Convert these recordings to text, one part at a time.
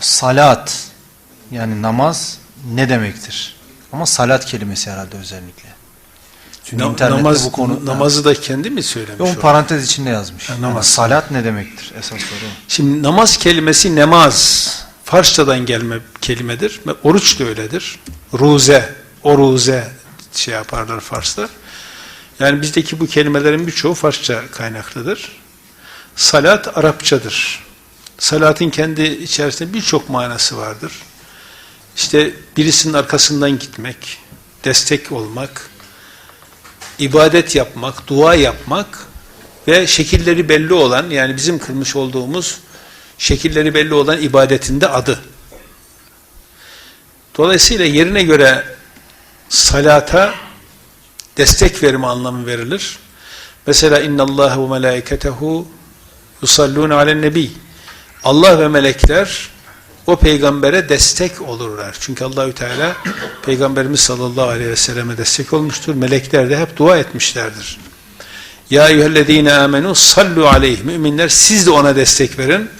Salat yani namaz ne demektir? Ama salat kelimesi herhalde özellikle. Çünkü Na- internette namaz, bu konu namazı da kendi mi söylemiş? O? parantez içinde yazmış. Ha, Yani namaz. salat ne demektir esas soru. Şimdi namaz kelimesi nemaz. Farsçadan gelme kelimedir. Oruç da öyledir. Ruze, oruze şey yaparlar Farslar. Yani bizdeki bu kelimelerin birçoğu Farsça kaynaklıdır. Salat Arapçadır. Salatın kendi içerisinde birçok manası vardır. İşte birisinin arkasından gitmek, destek olmak, ibadet yapmak, dua yapmak ve şekilleri belli olan yani bizim kılmış olduğumuz şekilleri belli olan ibadetinde adı. Dolayısıyla yerine göre salata destek verme anlamı verilir. Mesela innallâhe ve melâiketehu yusallûne alen nebi. Allah ve melekler o peygambere destek olurlar. Çünkü Allahü Teala peygamberimiz sallallahu aleyhi ve selleme destek olmuştur. Melekler de hep dua etmişlerdir. Ya eyyühellezine amenu sallu aleyhi. Müminler siz de ona destek verin.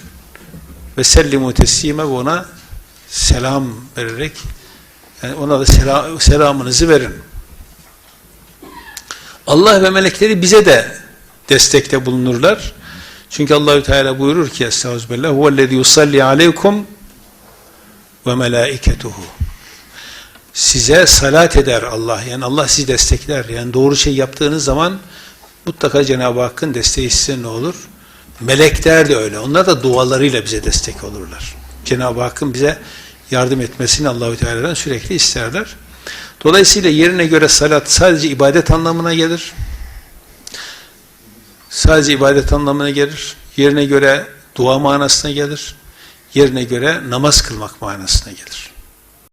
Ve sellimu teslime ve ona selam vererek yani ona da sela- selamınızı verin. Allah ve melekleri bize de destekte bulunurlar. Çünkü Allahü Teala buyurur ki Estağfirullah huvellezî yusalli aleykum ve melâiketuhu size salat eder Allah. Yani Allah sizi destekler. Yani doğru şey yaptığınız zaman mutlaka Cenab-ı Hakk'ın desteği size ne olur? Melekler de öyle. Onlar da dualarıyla bize destek olurlar. Cenab-ı Hakk'ın bize yardım etmesini Allahü Teala'dan sürekli isterler. Dolayısıyla yerine göre salat sadece ibadet anlamına gelir. Sadece ibadet anlamına gelir. Yerine göre dua manasına gelir. Yerine göre namaz kılmak manasına gelir.